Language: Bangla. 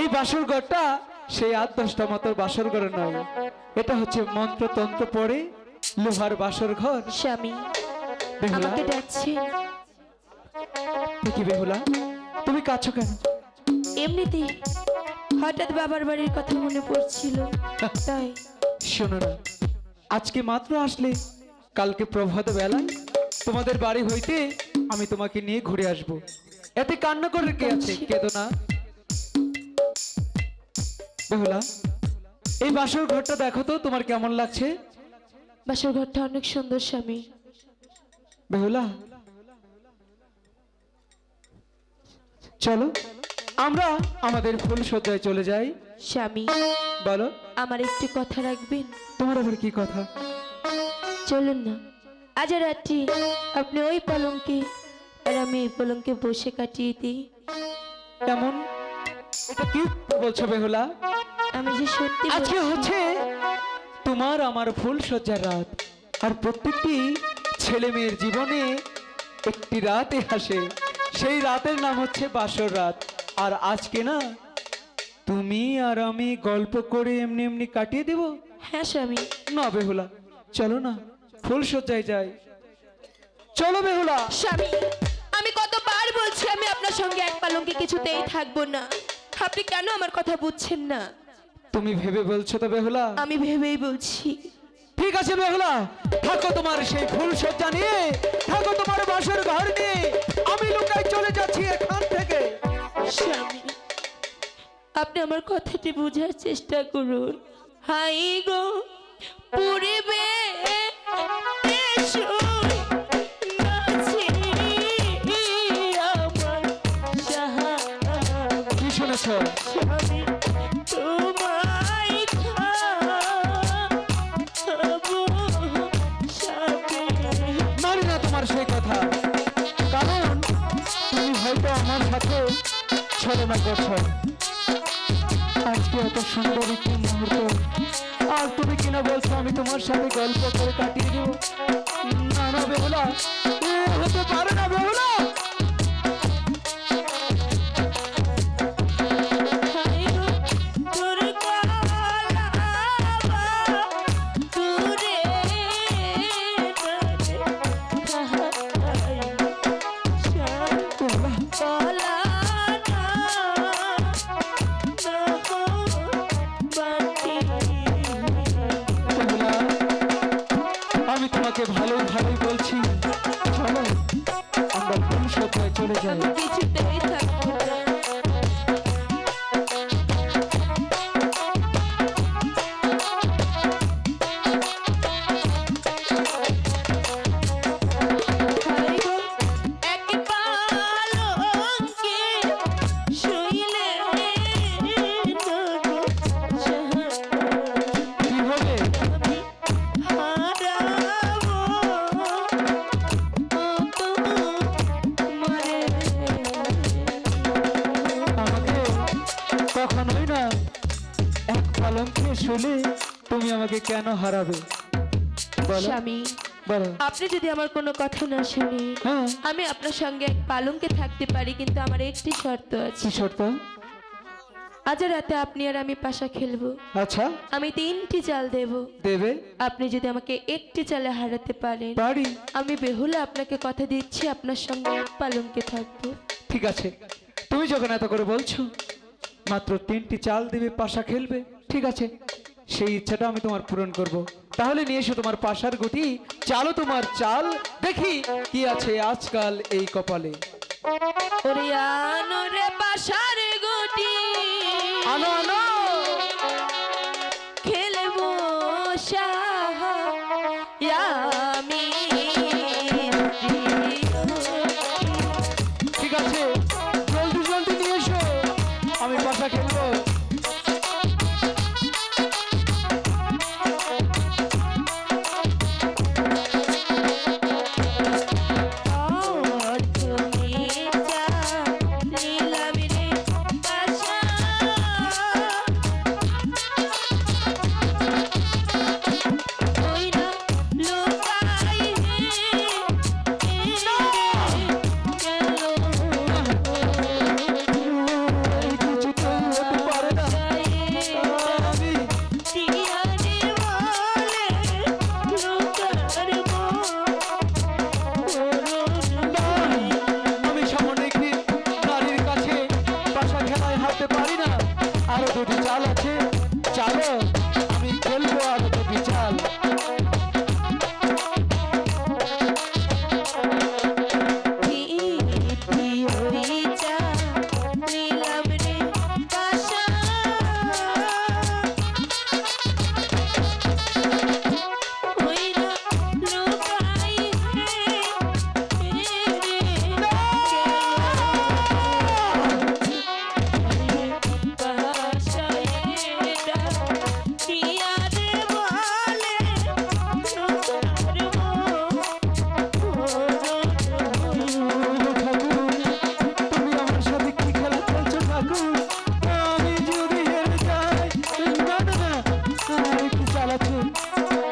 এই বাসর ঘরটা সেই আট দশটা মতো বাসর ঘর নয় এটা হচ্ছে মন্ত্রতন্ত্র পড়ে লোহার বাসর ঘর। স্বামী আমাকে ডাকছেন দেখি বেহুলা তুমি কাছো কেন? এমনিতেই হঠাৎ বাবার বাড়ির কথা মনে পড়ছিল তাই। শোনো না আজকে মাত্র আসলে কালকে প্রভাত বেলায় তোমাদের বাড়ি হইতে আমি তোমাকে নিয়ে ঘুরে আসব। এতে কান্না করে কে আছে? কেদো না। বেহুলা এই বাসর ঘরটা দেখো তো তোমার কেমন লাগছে? বাসর ঘরটা অনেক সুন্দর স্বামী। বেহুলা চলো আমরা আমাদের ফুল সজ্জায় চলে যাই। স্বামী বলো। আমার একটি কথা রাখবেন? তোমার আবার কি কথা? চলুন না। আজ রাত্রি আপনি ওই পলঙ্কে আর আমি এই পলঙ্কে বসে কাটিয়ে দিই। এমন এটা কি বলছো বেহুলা? আমি যে সত্যি আজকে হচ্ছে তোমার আমার ফুল সজ্জার রাত। আর প্রত্যেকটি ছেলে মেয়ের জীবনে একটি রাতে আসে। সেই রাতের নাম হচ্ছে বাসর রাত। আর আজকে না তুমি আর আমি গল্প করে এমনি এমনি কাটিয়ে দেব। হ্যাঁ স্বামী। না বেহুলা চলো না ফুল সজ্জায় যাই। চলো বেহুলা। স্বামী আমি কতবার বলছি আমি আপনার সঙ্গে এক পালঙ্কে কিছুতেই থাকব না। আপনি কেন আমার কথা বুঝছেন না? তুমি ভেবে বলছো তো বেহুলা? আমি ভেবেই বলছি। ঠিক আছে বেহুলা থাকো তোমার সেই ফুল সজ্জা নিয়ে থাকো তোমার বাসর ঘর নিয়ে। আমি লুকাই চলে যাচ্ছি এখান থেকে। স্বামী আপনি আমার কথাটি বোঝার চেষ্টা করুন। হাই গো পূর্বে ছলনা করছেন আজকে এত সুন্দর একটি মুহূর্ত। আর তুমি কিনা বলছো, আমি তোমার সাথে গল্প করে কাটিয়ে দেবো। না না, বেহুলা। হতে পারে না, বেহুলা। তোমাকে ভালোই ভালোই বলছি। চলো আমরা ভবিষ্যৎ হয়ে চলে যাই। কিছুতেই কখনোই না। এক পালঙ্কে শুলে তুমি আমাকে কেন হারাবে? বলো। স্বামী বলো। আপনি যদি আমার কোনো কথা না শুনি হ্যাঁ। আমি আপনার সঙ্গে এক পালঙ্কে থাকতে পারি কিন্তু আমার একটি শর্ত আছে। কি শর্ত? আজ রাতে আপনি আর আমি পাশা খেলব। আচ্ছা। আমি তিনটি চাল দেব। দেবে? আপনি যদি আমাকে একটি চালে হারাতে পারেন বাড়ি আমি বেহুলা আপনাকে কথা দিচ্ছি আপনার সঙ্গে এক পালঙ্কে থাকব। ঠিক আছে। তুমি যখন এত করে বলছো মাত্র তিনটি চাল দিবে পাশা খেলবে। ঠিক আছে সেই ইচ্ছাটা আমি তোমার পূরণ করব। তাহলে নিয়ে এসো তোমার পাশার গুটি চালো তোমার চাল দেখি কি আছে আজকাল এই কপালে। ঠিক আছে। চলাচল